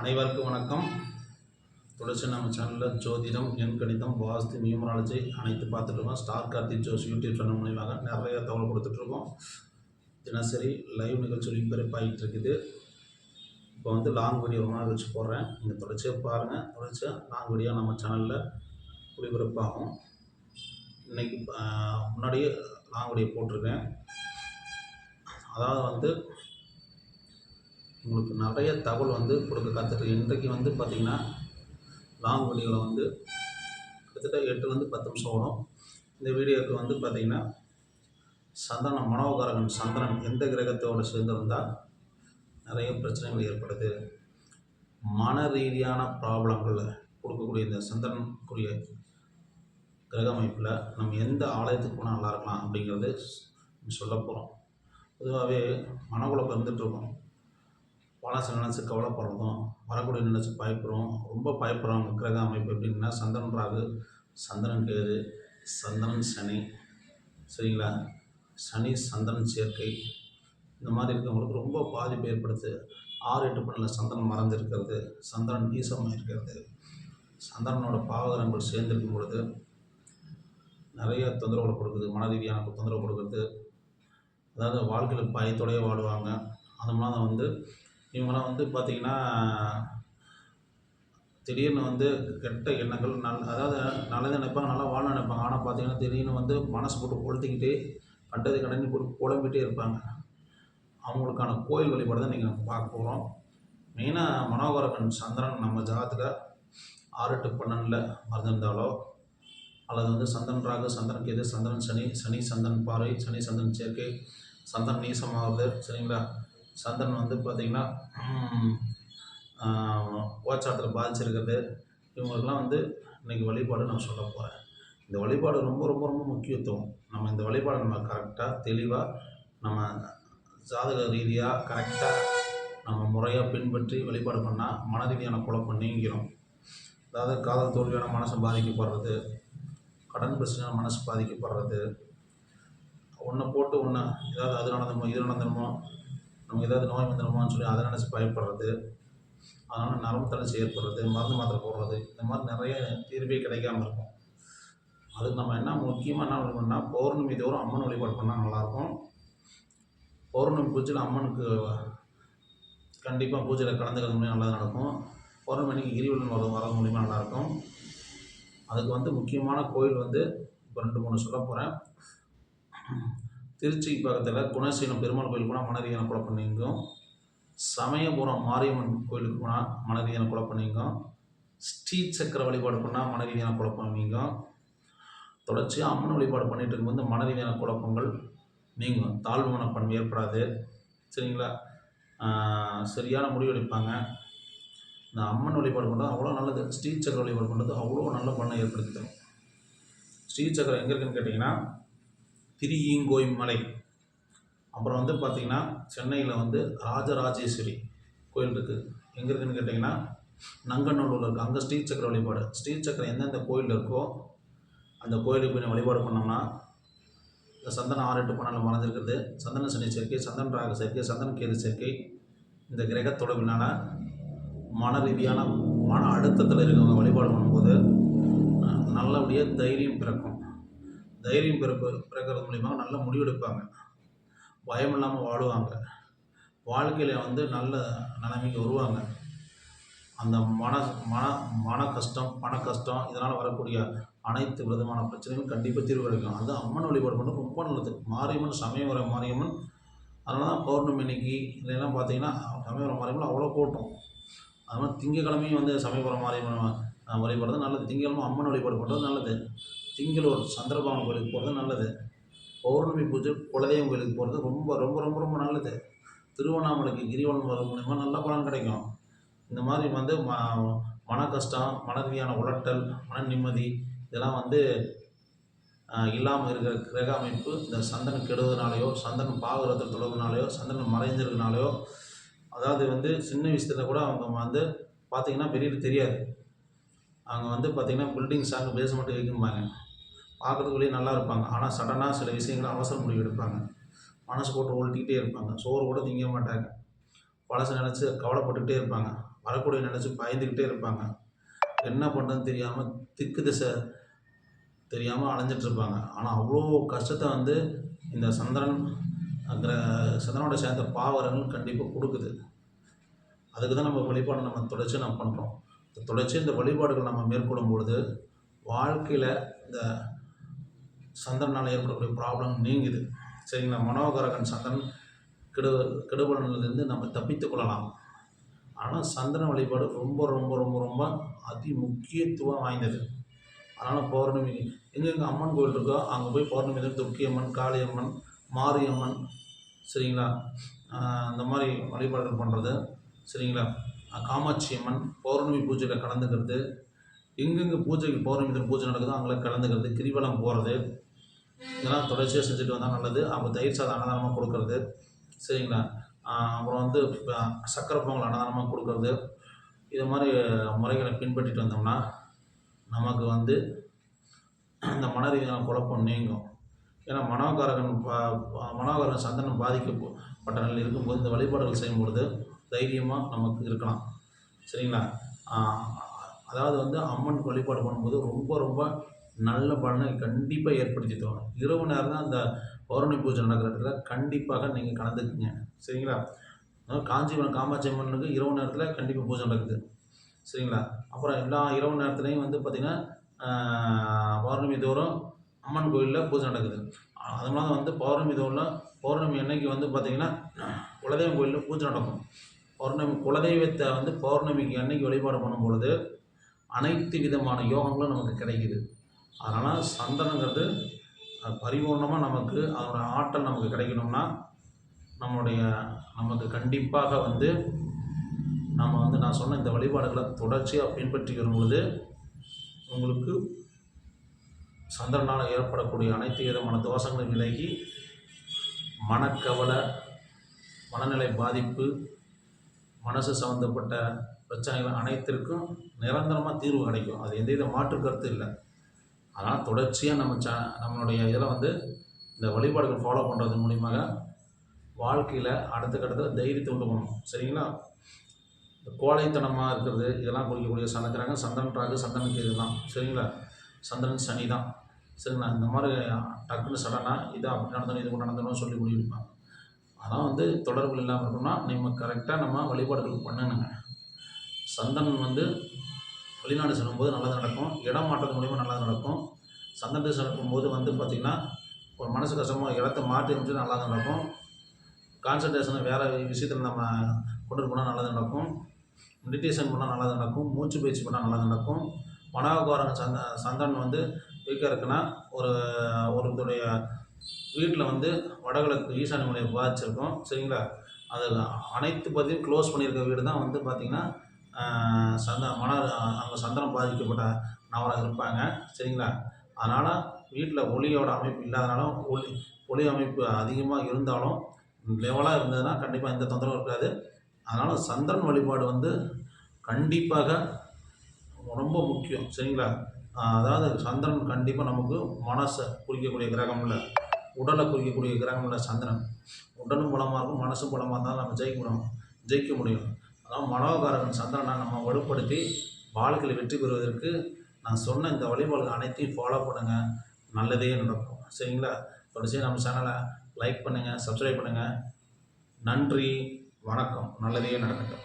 அனைவருக்கும் வணக்கம். தொடர்ச்சி நம்ம சேனலில் ஜோதிடம் எண் கணிதம் வாஸ்து நியூமராலஜி அனைத்து பார்த்துட்ருக்கோம் star Karthi Jose YouTube channel மூலியமாக நிறைய தகவல் கொடுத்துட்ருக்கோம் தினசரி லைவ் நிகழ்ச்சி ஒளிபரப்பாகிட்டு இருக்குது. இப்போ வந்து லாங் வீடியோ ரொம்ப நாள் போடுறேன். நீங்கள் தொடர்ச்சியாக பாருங்கள் தொடர்ச்சியாக லாங் வீடியோ நம்ம சேனலில் ஒளிபரப்பாகும். இன்றைக்கி முன்னாடியே லாங் வீடியோ போட்டிருக்கேன். அதாவது வந்து உங்களுக்கு நிறைய தகவல் வந்து கொடுக்க கற்றுட்டு இன்றைக்கு வந்து பார்த்திங்கன்னா லாங் வீடியோவில் வந்து கிட்டத்தட்ட எட்டுலேருந்து பத்து நிமிஷம் ஓடும். இந்த வீடியோவுக்கு வந்து பார்த்திங்கன்னா சந்திரன் மனோகாரகன் சந்திரன் எந்த கிரகத்தோடு சேர்ந்திருந்தால் நிறைய பிரச்சனைகள் ஏற்படுது. மன ரீதியான ப்ராப்ளங்கள் கொடுக்கக்கூடிய இந்த சந்திரனுக்குரிய கிரக அமைப்பில் நம்ம எந்த ஆலயத்துக்கு போனால் நல்லா இருக்கலாம் அப்படிங்கிறது சொல்ல போகிறோம் பொதுவாகவே மனக்குழப்பம் இருந்துகிட்ருக்கோம் மனசு நினச்சி கவலைப்படுறதும் வரக்கூடிய நினச்சி பயப்படுறோம் ரொம்ப பயப்படுறவங்க கிரக அமைப்பு எப்படின்னா சந்திரன் ராகு. சந்திரன் கேது சந்திரன் சனி. சரிங்களா? சனி சந்திரன் சேர்க்கை. இந்த மாதிரி இருக்கவங்களுக்கு ரொம்ப பாதிப்பு ஏற்படுத்து ஆறு எட்டு பண்ணில் சந்திரன் மறைஞ்சிருக்கிறது. சந்திரன் நீசமாக இருக்கிறது. சந்திரனோட பாவகரங்கள் சேர்ந்திருக்கும் பொழுது நிறைய தொந்தரவுகளை கொடுக்குது. மன ரீதியான தொந்தரவு கொடுக்குறது அதாவது வாழ்க்கையில் பயத்தோடையே வாழுவாங்க அது மாதிரி வந்து இவங்கெல்லாம் வந்து பார்த்திங்கன்னா திடீர்னு வந்து கெட்ட எண்ணங்கள் நல் அதாவது நல்லது நினைப்பாங்க நல்லா வாழ நினைப்பாங்க. ஆனால் பார்த்திங்கன்னா திடீர்னு வந்து மனசு போட்டு கொளுத்திக்கிட்டே கண்டது கடனி போட்டு குழம்பிட்டே இருப்பாங்க. அவங்களுக்கான கோயில் வழிபாடு தான் நீங்கள் பார்க்க போகிறோம் மெயினாக மனோகரகன் சந்திரன் நம்ம ஜாதத்தில் ஆறு எட்டு பன்னெண்டில் மறந்திருந்தாலோ அல்லது வந்து சந்திரன் ராகு சந்திரன் கேது சந்திரன் சனி சனி சந்திரன் பாறை சனி சந்திரன் சேர்க்கை சந்திரன் நீசமாகுது சரிங்களா? சந்திரன் வந்து பார்த்திங்கன்னா ஓச்சாட்டில் பாதிச்சிருக்கிறது. இவங்களுக்கெல்லாம் வந்து இன்றைக்கி வழிபாடு நான் சொல்ல போகிறேன் இந்த வழிபாடு ரொம்ப ரொம்ப ரொம்ப முக்கியத்துவம். நம்ம இந்த வழிபாடு நம்ம கரெக்டாக தெளிவாக நம்ம ஜாதக ரீதியாக கரெக்டாக நம்ம முறையாக பின்பற்றி வழிபாடு பண்ணால் மன ரீதியான குழப்பம் நீங்கிரும். அதாவது காதல் தோல்வியான மனசு பாதிக்கப்படுறது கடன் பிரச்சனை மனசு பாதிக்கப்படுறது ஒன்றை போட்டு ஒன்று ஏதாவது அது நடந்தமோ இது நடந்தமோ நமக்கு ஏதாவது நோய் வந்துடுமான்னு சொல்லி அதை நினச்சி பயப்படுறது. அதனால் நரம்பு தளர்ச்சி ஏற்படுறது மருந்து மாத்திரை போடுறது இந்த மாதிரி நிறைய தீர்வே கிடைக்காம இருக்கும். அதுக்கு நம்ம என்ன முக்கியமாக என்ன பண்ணணும்னா பௌர்ணமி தோறும் அம்மன் வழிபாடு பண்ணால் நல்லாயிருக்கும். பௌர்ணமி பூஜையில் அம்மனுக்கு கண்டிப்பாக பூஜையில் கலந்துக்கிறது மூலியம் நல்லா நடக்கும். பௌர்ணமி அன்றைக்கி கிரிவலன் வர வரது மூலிமா நல்லாயிருக்கும். அதுக்கு வந்து முக்கியமான கோயில் வந்து இப்போ ரெண்டு மூணு சொல்ல போகிறேன் திருச்சி பக்கத்தில் குணசீனம் பெருமாள் கோயிலுக்கு போனால் மனதியான குழப்பம் நீங்கும் சமயபுரம் மாரியம்மன் கோயிலுக்கு போனால் மனதியான குழப்பம் நீங்கும் ஸ்ரீ சக்கர வழிபாடு பண்ணால் மனதியான குழப்பம் நீங்கும் தொடர்ச்சியாக அம்மன் வழிபாடு பண்ணிட்டு இருக்கும்போது மனதியான குழப்பங்கள் நீங்கும். தாழ்வு மனப்பண்மை ஏற்படாது. சரிங்களா? சரியான முடிவெடுப்பாங்க இந்த அம்மன் வழிபாடு பண்ணுறது அவ்வளோ நல்லது. ஸ்ரீ சக்கர வழிபாடு பண்ணுறது அவ்வளோ நல்ல பண்ணை ஏற்படுத்தி தரும். ஸ்ரீ சக்கரம் எங்கே இருக்குன்னு கேட்டிங்கன்னா திரியீங்கோய் மலை. அப்புறம் வந்து பார்த்திங்கன்னா சென்னையில் வந்து ராஜராஜேஸ்வரி கோயில் இருக்குது எங்கே இருக்குதுன்னு கேட்டிங்கன்னா நங்கநல்லூரில் இருக்குது அங்கே ஸ்ரீ சக்கர வழிபாடு. ஸ்ரீ சக்கரம் எந்தெந்த கோயில் இருக்கோ அந்த கோயிலுக்கு போய் வழிபாடு பண்ணோம்னா இந்த சந்தன ஆறு எட்டு பன்னெண்டில் மறைஞ்சிருக்கிறது சந்தன சனி சேர்க்கை சந்தன ராக சேர்க்கை சந்தன கேது சேர்க்கை இந்த கிரக தொடர்பினால் மன ரீதியான மன அழுத்தத்தில் இருக்கவங்க வழிபாடு பண்ணும்போது நல்லபடியாக தைரியம் பிறக்கும். தைரியம் பிறப்பு பிறக்கிறது மூலிமா நல்ல முடிவெடுப்பாங்க. பயம் இல்லாமல் வாழுவாங்க. வாழ்க்கையில் வந்து நல்ல நிலைமைக்கு வருவாங்க. அந்த மன மன மன கஷ்டம் பண கஷ்டம் இதனால் வரக்கூடிய அனைத்து விதமான பிரச்சனைகளும் கண்டிப்பாக தீர்வு கிடைக்கும். அது அம்மன் வழிபாடு பண்ண ரொம்ப நல்லது. மாரியம்மன் சமயவர மாரியம்மன் அதனால தான் பௌர்ணமி இன்னைக்கு இல்லைன்னா பார்த்தீங்கன்னா சமயபுரம் மாரியம்மன் அவ்வளோ கூட்டம். அது மாதிரி திங்கக்கிழமையும் வந்து சமயபுரம் மாரியம்மன் வழிபடுறது நல்லது. திங்கக்கிழமை அம்மன் வழிபாடு பண்ணுறது நல்லது. திங்களூர் சந்திரபாபன் கோயிலுக்கு போகிறது நல்லது. பௌர்ணமி பூஜை குலதெய்வம் கோயிலுக்கு போகிறது ரொம்ப ரொம்ப ரொம்ப ரொம்ப நல்லது. திருவண்ணாமலைக்கு கிரிவலம் வர மூலிமா நல்ல பலன் கிடைக்கும். இந்த மாதிரி வந்து ம மன கஷ்டம் மன ரீதியான உலட்டல் மன நிம்மதி இதெல்லாம் வந்து இல்லாமல் இருக்கிற கிரக அமைப்பு இந்த சந்தனம் கெடுவதனாலேயோ சந்தனம் பாகரத்தில் தொழுவதனாலையோ சந்தனம் மறைஞ்சிருக்கனாலையோ அதாவது வந்து சின்ன விஷயத்தில் கூட அவங்க வந்து பார்த்திங்கன்னா வெளியில் தெரியாது. அவங்க வந்து பார்த்திங்கன்னா பில்டிங்ஸ் அங்கே பேஸ்மெண்ட் வைக்கும்பாங்க பார்க்குறதுக்குள்ளேயே நல்லா இருப்பாங்க. ஆனால் சடனாக சில விஷயங்களை அவசர முடிவு எடுப்பாங்க. மனசு போட்டு ஓட்டிக்கிட்டே இருப்பாங்க. சோறு கூட திங்க மாட்டாங்க. பழசை நினச்சி கவலைப்பட்டுக்கிட்டே இருப்பாங்க. வரக்கூடிய நினச்சி பயந்துக்கிட்டே இருப்பாங்க. என்ன பண்ணுறதுன்னு தெரியாமல் திக்கு திசை தெரியாமல் அலைஞ்சிட்ருப்பாங்க ஆனால் அவ்வளோ கஷ்டத்தை வந்து இந்த சந்திரன் கிர சந்திரனோட சேர்ந்த பாவரங்கள் கண்டிப்பாக கொடுக்குது. அதுக்கு தான் நம்ம வழிபாடு நம்ம தொடர்ச்சி நம்ம பண்ணுறோம் தொடர்ச்சி இந்த வழிபாடுகள் நம்ம மேற்கொள்ளும் பொழுது வாழ்க்கையில் இந்த சந்திரனால் ஏற்படக்கூடிய ப்ராப்ளம் நீங்குது. சரிங்களா? மனோகரகன் சந்திரன் கெடு கெடுபலனிலிருந்து நம்ம தப்பித்து கொள்ளலாம். ஆனால் சந்திரன் வழிபாடு ரொம்ப ரொம்ப ரொம்ப ரொம்ப அதி முக்கியத்துவம் வாய்ந்தது. அதனால் பௌர்ணமி எங்கெங்கே அம்மன் கோயில் இருக்கோ அங்கே போய் பௌர்ணமி தான் அம்மன் காளியம்மன் மாரியம்மன் சரிங்களா? இந்த மாதிரி வழிபாடுகள் பண்ணுறது சரிங்களா? காமாட்சி அம்மன் பௌர்ணமி பூஜையில் கலந்துக்கிறது எங்கெங்கே பூஜைக்கு பௌர்ணமி பூஜை நடக்குதோ அங்கே கலந்துக்கிறது கிரிவலம் போகிறது இதெல்லாம் தொடர்ச்சியாக செஞ்சுட்டு வந்தால் நல்லது. அவங்க தயிர் சாதம் அன்னதானமாக கொடுக்கறது. சரிங்களா? அப்புறம் வந்து சக்கரை பொங்கல் அன்னதானமாக கொடுக்கறது. இது மாதிரி முறைகளை பின்பற்றிட்டு வந்தோம்னா நமக்கு வந்து இந்த மன ரீதியான குழப்பம் நீங்கும். ஏன்னா மனோகாரகன் பா- மனோகாரகன் சந்தனம் பாதிக்கப்பட்ட நிலையில் இருக்கும்போது இந்த வழிபாடுகள் செய்யும் பொழுது தைரியமாக நமக்கு இருக்கலாம். சரிங்களா? அதாவது வந்து அம்மன் வழிபாடு பண்ணும்போது ரொம்ப ரொம்ப நல்ல பலனை கண்டிப்பாக ஏற்படுத்தி தோணும். இரவு நேரம் தான் அந்த பௌர்ணமி பூஜை நடக்கிற இடத்துல கண்டிப்பாக நீங்கள் கலந்துக்குங்க. சரிங்களா? காஞ்சிபுரம் காமாட்சி அம்மனுக்கு இரவு நேரத்தில் கண்டிப்பாக பூஜை நடக்குது. சரிங்களா? அப்புறம் எல்லா இரவு நேரத்துலையும் வந்து பார்த்திங்கன்னா பௌர்ணமி தோறும் அம்மன் கோயிலில் பூஜை நடக்குது. அது மாதிரி வந்து பௌர்ணமி தோறும் பௌர்ணமி அன்னைக்கு வந்து பார்த்திங்கன்னா குலதெய்வம் கோயிலில் பூஜை நடக்கும். பௌர்ணமி குலதெய்வத்தை வந்து பௌர்ணமிக்கு அன்னைக்கு வழிபாடு பண்ணும் பொழுது அனைத்து விதமான யோகங்களும் நமக்கு கிடைக்குது. அதனால் சந்தனங்கிறது பரிபூர்ணமாக நமக்கு அதோட ஆற்றல் நமக்கு கிடைக்கணும்னா நம்மளுடைய நமக்கு கண்டிப்பாக வந்து நம்ம வந்து நான் சொன்ன இந்த வழிபாடுகளை தொடர்ச்சியாக பின்பற்றி வரும்பொழுது உங்களுக்கு சந்திரனால் ஏற்படக்கூடிய அனைத்து விதமான தோஷங்களும் விலகி மனக்கவலை மனநிலை பாதிப்பு மனசு சம்மந்தப்பட்ட பிரச்சனைகள் அனைத்திற்கும் நிரந்தரமாக தீர்வு கிடைக்கும். அது எந்தவித மாற்று கருத்து இல்லை. அதனால் தொடர்ச்சியாக நம்ம ச நம்மளுடைய இதில் வந்து இந்த வழிபாடுகள் ஃபாலோ பண்ணுறது மூலியமாக வாழ்க்கையில் அடுத்த கட்டத்தில் தைரியத்தை உண்டு பண்ணணும் சரிங்களா? இந்த கோழைத்தனமாக இருக்கிறது இதெல்லாம் குறிக்கக்கூடிய சந்திரங்க சந்திரன் ராகு சந்திரனுக்கு இதுதான் சரிங்களா? சந்திரன் சனி தான். சரிங்களா? இந்த மாதிரி டக்குன்னு சடனாக இது அப்படி நடந்தணும் இது நடந்தணும் சொல்லி முடிவெடுப்பாங்க அதான் வந்து தொடர்பு இல்லாமல் இருக்கணும்னா நம்ம கரெக்டாக நம்ம வழிபாடுகள் பண்ணணுங்க. சந்தனம் வந்து வெளிநாடு செல்லும்போது நல்லது நடக்கும். இடம் மாற்றது மூலிமா நல்லது நடக்கும். சந்தனத்தை செல்லும்போது வந்து பார்த்திங்கன்னா ஒரு மனசு கஷ்டமாக இடத்த மாற்றி அமைச்சு தான் நடக்கும். கான்சன்ட்ரேஷனை வேறு விஷயத்தில் நம்ம கொண்டு போனால் நல்லது நடக்கும். மெடிடேஷன் பண்ணால் நல்லது நடக்கும். மூச்சு பயிற்சி பண்ணால் நல்லது நடக்கும். மனோகாரங்க சந்த சந்தன் வந்து வீக்காக இருக்குன்னா ஒரு ஒருத்தருடைய வீட்டில் வந்து வடகிழக்கு ஈசானி மலையை பாதிச்சிருக்கோம் சரிங்களா? அது அனைத்து பற்றியும் க்ளோஸ் பண்ணியிருக்க வீடு தான் வந்து பார்த்திங்கன்னா சந்த மன அங்கே சந்தனம் பாதிக்கப்பட்ட நபராக இருப்பாங்க. சரிங்களா? அதனால் வீட்டில் ஒளியோட அமைப்பு இல்லாதனால ஒளி ஒளி அமைப்பு அதிகமாக இருந்தாலும் லெவலாக இருந்ததுன்னா கண்டிப்பாக எந்த தொந்தரவும் இருக்காது. அதனால் சந்திரன் வழிபாடு வந்து கண்டிப்பாக ரொம்ப முக்கியம். சரிங்களா? அதாவது சந்திரன் கண்டிப்பாக நமக்கு மனசை குறிக்கக்கூடிய கிரகம் இல்லை. உடலை குறிக்கக்கூடிய கிரகம் இல்லை சந்திரன். உடலும் பலமாக இருக்கும் மனசும் பலமாக இருந்தாலும் நம்ம ஜெயிக்க முடியும். ஜெயிக்க முடியும். அதான் மனோகாரகன் சந்திரனை நம்ம வலுப்படுத்தி வாழ்க்கையில் வெற்றி பெறுவதற்கு நான் சொன்ன இந்த வழிபாடுகள் அனைத்தையும் ஃபாலோ பண்ணுங்கள் நல்லதே நடக்கும். சரிங்களா? தொடர்ச்சியாக நம்ம சேனலை லைக் பண்ணுங்கள் சப்ஸ்கிரைப் பண்ணுங்கள் நன்றி வணக்கம். நல்லதே நடக்கட்டும்.